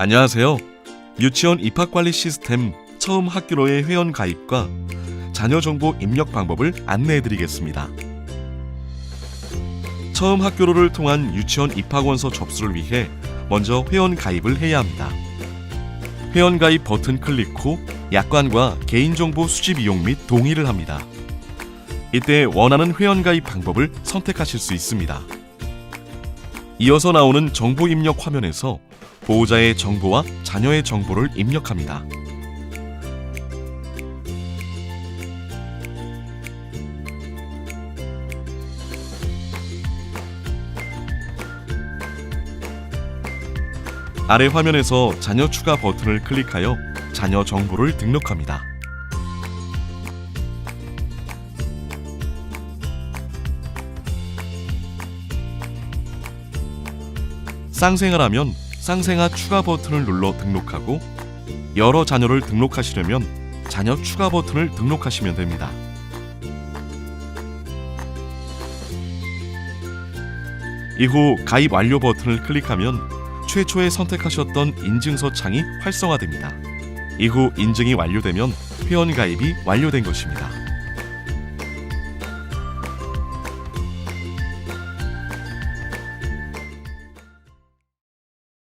안녕하세요. 유치원 입학 관리 시스템 처음 학교로의 회원 가입과 자녀 정보 입력 방법을 안내해 드리겠습니다. 처음 학교로를 통한 유치원 입학 원서 접수를 위해 먼저 회원 가입을 해야 합니다. 회원 가입 버튼 클릭 후 약관과 개인정보 수집 이용 및 동의를 합니다. 이때 원하는 회원 가입 방법을 선택하실 수 있습니다. 이어서 나오는 정보 입력 화면에서 보호자의 정보와 자녀의 정보를 입력합니다. 아래 화면에서 자녀 추가 버튼을 클릭하여 자녀 정보를 등록합니다. 쌍생아를 하면 쌍생아 추가 버튼을 눌러 등록하고 여러 자녀를 등록하시려면 자녀 추가 버튼을 등록하시면 됩니다. 이후 가입 완료 버튼을 클릭하면 최초에 선택하셨던 인증서 창이 활성화됩니다. 이후 인증이 완료되면 회원 가입이 완료된 것입니다.